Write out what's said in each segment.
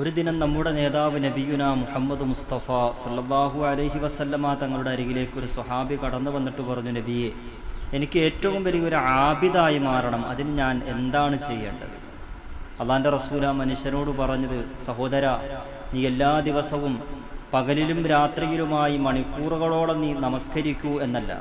ഒരു ദിനം നമ്മുടെ നേതാവ് നബിയുന മുഹമ്മദ് മുസ്തഫ സല്ലല്ലാഹു അലഹി വസല്ലമ തങ്ങളുടെ അരികിലേക്ക് ഒരു സ്വഹാബി കടന്നു വന്നിട്ട് പറഞ്ഞു നബിയെ എനിക്ക് ഏറ്റവും വലിയൊരു ആബിദായി മാറണം. അതിന് ഞാൻ എന്താണ് ചെയ്യേണ്ടത്? അള്ളാന്റെ റസൂല മനുഷ്യനോട് പറഞ്ഞത് സഹോദര നീ എല്ലാ ദിവസവും പകലിലും രാത്രിയിലുമായി മണിക്കൂറുകളോളം നീ നമസ്കരിക്കൂ എന്നല്ല.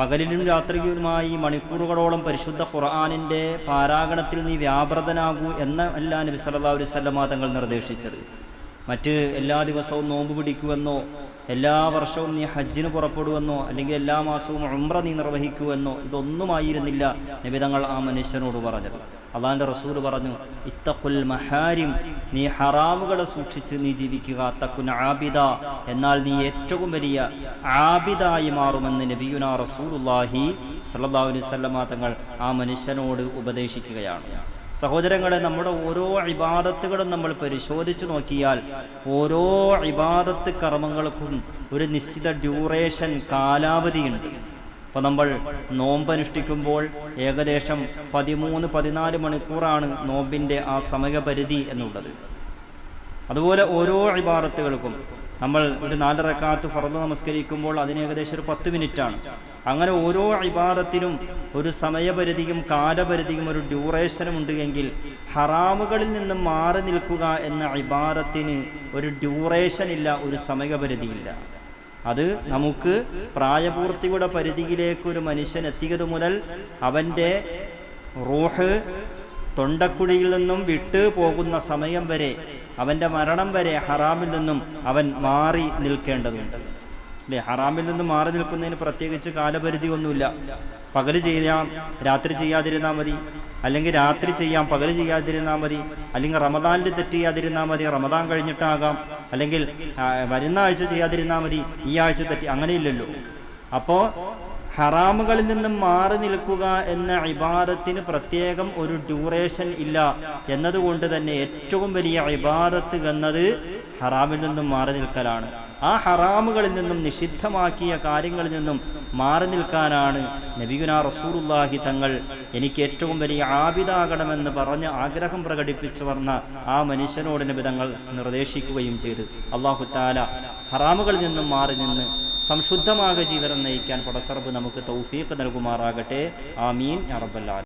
പകലിലും രാത്രിയിലുമായി മണിക്കൂറുകളോളം പരിശുദ്ധ ഖുർആാനിന്റെ പാരാഗണത്തിൽ നീ വ്യാപൃതനാകൂ എന്ന അല്ല നബി സല്ലാ അലൈഹി വസല്ലമ തങ്ങൾ നിർദ്ദേശിച്ചത്. മറ്റ് എല്ലാ ദിവസവും നോമ്പ് പിടിക്കുമെന്നോ എല്ലാ വർഷവും നീ ഹജ്ജിന് പുറപ്പെടുവെന്നോ അല്ലെങ്കിൽ എല്ലാ മാസവും ഉംറ നീ നിർവഹിക്കുമെന്നോ ഇതൊന്നുമായിരുന്നില്ല നബി തങ്ങൾ ആ മനുഷ്യനോട് പറഞ്ഞത്. അള്ളാന്റെ റസൂൽ പറഞ്ഞു ഇത്തക്കുൽ മഹാരിം നീ ഹറാമുകളെ സൂക്ഷിച്ച് നീ ജീവിക്കുക. തക്കുൻ ആബിദ എന്നാൽ നീ ഏറ്റവും വലിയ ആബിദായി മാറുമെന്ന് നബിയുന റസൂലുല്ലാഹി സല്ലല്ലാഹു അലൈഹി വസല്ലമ തങ്ങൾ ആ മനുഷ്യനോട് ഉപദേശിക്കുകയാണ്. സഹോദരങ്ങളെ നമ്മുടെ ഓരോ ഇബാദത്തുകളും നമ്മൾ പരിശോധിച്ചു നോക്കിയാൽ ഓരോ ഇബാദത്ത് കർമ്മങ്ങൾക്കും ഒരു നിശ്ചിത ഡ്യൂറേഷൻ കാലാവധിയുണ്ട്. അപ്പോൾ നമ്മൾ നോമ്പനുഷ്ഠിക്കുമ്പോൾ ഏകദേശം പതിമൂന്ന് പതിനാല് മണിക്കൂറാണ് നോമ്പിന്റെ ആ സമയപരിധി എന്നുള്ളത്. അതുപോലെ ഓരോ ഇബാദത്തുകൾക്കും നമ്മൾ ഒരു നാലറക്കാത്ത് ഫറന്ന് നമസ്കരിക്കുമ്പോൾ അതിന് ഏകദേശം ഒരു പത്ത് മിനിറ്റാണ്. അങ്ങനെ ഓരോ ഇബാദത്തിനും ഒരു സമയപരിധിയും കാലപരിധിയും ഒരു ഡ്യൂറേഷനും ഉണ്ടെങ്കിൽ ഹറാമുകളിൽ നിന്ന് മാറി നിൽക്കുക എന്ന ഇബാദത്തിന് ഒരു ഡ്യൂറേഷൻ ഇല്ല ഒരു സമയപരിധിയില്ല. അത് നമുക്ക് പ്രായപൂർത്തിയുടെ പരിധിയിലേക്ക് ഒരു മനുഷ്യൻ എത്തിയത് മുതൽ അവന്റെ റൂഹ് തൊണ്ടക്കുഴിയിൽ നിന്നും വിട്ടു പോകുന്ന സമയം വരെ അവന്റെ മരണം വരെ ഹറാമിൽ നിന്നും അവൻ മാറി നിൽക്കേണ്ടതുണ്ട്. അല്ലേ? ഹറാമിൽ നിന്നും മാറി നിൽക്കുന്നതിന് പ്രത്യേകിച്ച് കാലപരിധി ഒന്നുമില്ല പകൽ ചെയ്യാം രാത്രി ചെയ്യാതിരുന്നാൽ മതി. അല്ലെങ്കിൽ രാത്രി ചെയ്യാം പകൽ ചെയ്യാതിരുന്നാൽ മതി. അല്ലെങ്കിൽ റമദാനിൽ തെറ്റ് ചെയ്യാതിരുന്നാൽ മതി. റമദാൻ കഴിഞ്ഞിട്ടാകാം. അല്ലെങ്കിൽ വരുന്ന ആഴ്ച ചെയ്യാതിരുന്നാൽ മതി. ഈ ആഴ്ച തെറ്റി അങ്ങനെയില്ലല്ലോ. അപ്പോൾ ഹറാമുകളിൽ നിന്നും മാറി നിൽക്കുക എന്ന ഇബാദത്തിന് പ്രത്യേകം ഒരു ഡ്യൂറേഷൻ ഇല്ല. എന്നതുകൊണ്ട് തന്നെ ഏറ്റവും വലിയ ഇബാദത്ത് എന്നത് ഹറാമിൽ നിന്നും മാറി നിൽക്കലാണ്. ആ ഹറാമുകളിൽ നിന്നും നിഷിദ്ധമാക്കിയ കാര്യങ്ങളിൽ നിന്നും മാറി നിൽക്കാനാണ് നബിഗുന റസൂറുല്ലാഹി തങ്ങൾ എനിക്ക് ഏറ്റവും വലിയ ആബിദാകണമെന്ന് പറഞ്ഞ് ആഗ്രഹം പ്രകടിപ്പിച്ചു വന്ന ആ മനുഷ്യനോട് നബി തങ്ങൾ നിർദ്ദേശിക്കുകയും ചെയ്തു. അള്ളാഹു താല ഹറാമുകളിൽ നിന്നും മാറി നിന്ന് സംശുദ്ധമായ ജീവിതം നയിക്കാൻ പടച്ചറബ് നമുക്ക് തൗഫീഖ് നൽകുമാറാകട്ടെ. ആമീൻ. ആലമീൻ.